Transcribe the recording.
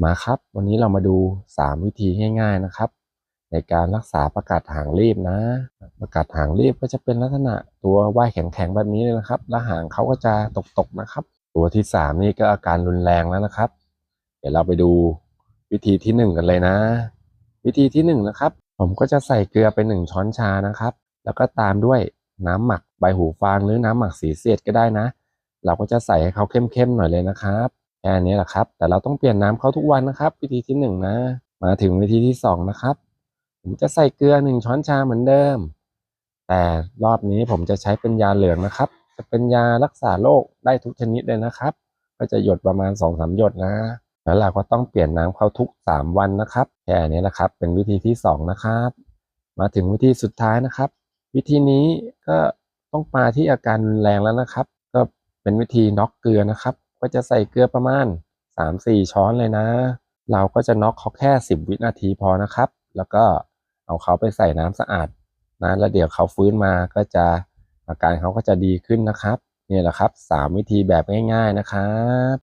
มาครับ วันนี้เรามาดู 3 วิธีง่าย ๆนะครับ ในการรักษาประกาศหางรีบนะ ประกาศหางรีบก็จะเป็นลักษณะตัวว่ายแข็งๆแบบนี้เลยนะครับ แล้วหางเขาก็จะตกๆนะครับ ตัวที่ 3 นี่ก็อาการรุนแรงแล้วนะครับ เดี๋ยวเราไปดูวิธีที่ 1 กันเลยนะ วิธีที่ 1 นะครับ ผมก็จะใส่เกลือไป 1 ช้อนชานะครับ แล้วก็ตามด้วยน้ำหมักใบหูฟางหรือน้ำหมักสีเสียดก็ได้นะ เราก็จะใส่ให้เขาเข้มๆหน่อยเลยนะครับ แค่นี้แหละครับ แต่เราต้องเปลี่ยนน้ำเขาทุกวันนะครับ วิธีที่หนึ่งนะ มาถึงวิธีที่สองนะครับ ผมจะใส่เกลือหนึ่งช้อนชาเหมือนเดิม แต่รอบนี้ผมจะใช้เป็นยาเหลืองนะครับ จะเป็นยารักษาโรคได้ทุกชนิดเลยนะครับ ก็จะหยดประมาณ2อสหยดนะ แล้วเราก็ต้องเปลี่ยนน้ำเขาทุก 3 วันนะครับ แค่นี้แหละครับ เป็นวิธีที่ 2 นะครับ มาถึงวิธีสุดท้ายนะครับ วิธีนี้ก็ต้องมาที่อาการรุนแรงแล้วนะครับ ก็เป็นวิธีน็อกเกลือนะครับ ก็จะใส่เกลือประมาณ 3-4 ช้อนเลยนะ เราก็จะน็อกเขาแค่ 10 วินาทีพอนะครับ แล้วก็เอาเขาไปใส่น้ำสะอาดนะแล้วเดี๋ยวเขาฟื้นมาก็จะอาการเขาก็จะดีขึ้นนะครับนี่แหละครับ 3 วิธีแบบง่าย ๆนะครับ